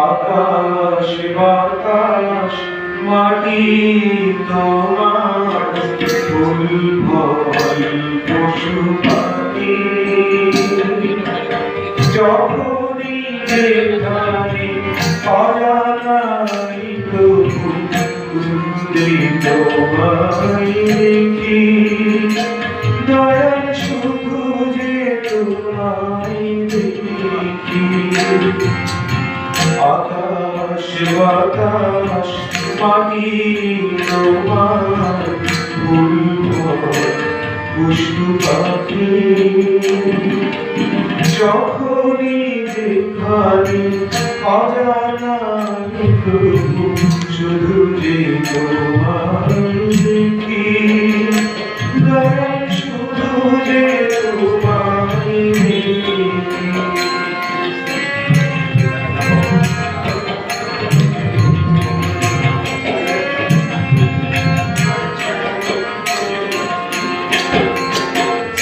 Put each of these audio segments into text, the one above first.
আকাশ বাতাস মাটি তোমার ফুল পশু পাখি। বাতাস মাটি তোমার পশু পাখি। যখনই যেখানে অজানা শুধু যে তোমার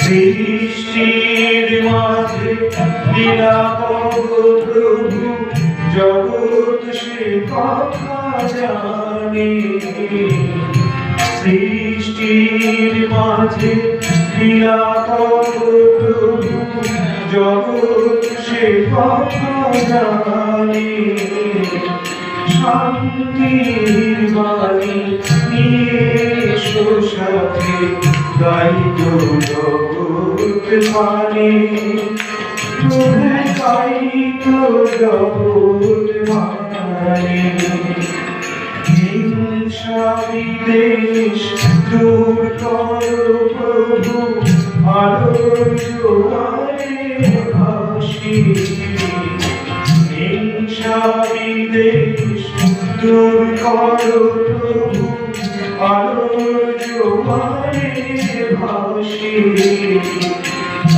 সৃষ্টির মাঝে লীলা প্রভু জগৎ সে কথা জানে। সৃষ্টির মাঝে লীলা প্রভু জগৎ সে কথা জানে। শান্তির বাণী নিয়ে সাথে গাইত মানে তুমি গাইত জগৎ মানে প্রভু প্রভু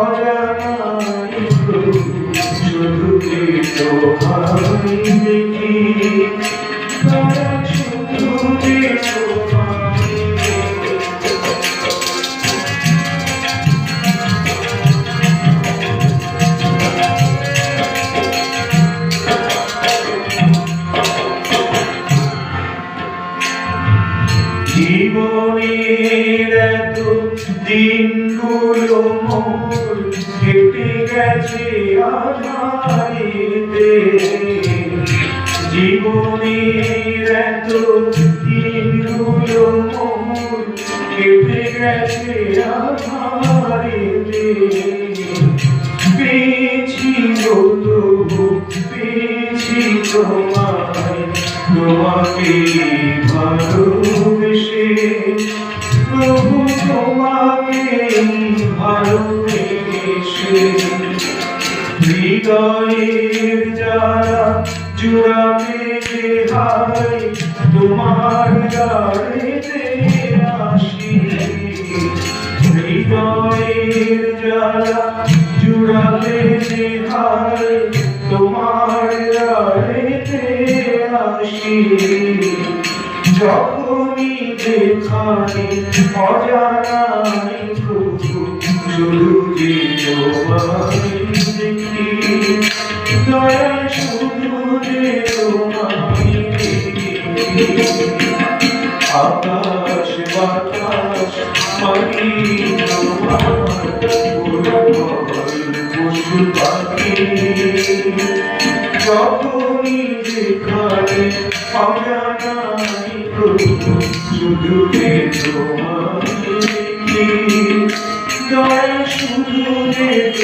অজানাই প্রভু শুধু তোমায় জীবনের এত দিনগুলো কেটে গেছে জীবনের দিনগুলো কেটে গেছে আধারিতে। পেয়েছি তবু পেয়েছি তোমায়। তোমাকে ভালোবেসে, প্রভু তোমাকে ভালোবেসে। হৃদয়ের যারা জুড়াবে হাই তোমার গাড়িতে আসি। হৃদয়ের যারা জুড়াবে যখনই যেখানে অজানাই প্রভু শুধু যে দেখি। দয়া শুধু যে আকাশ শুধু শুধু যে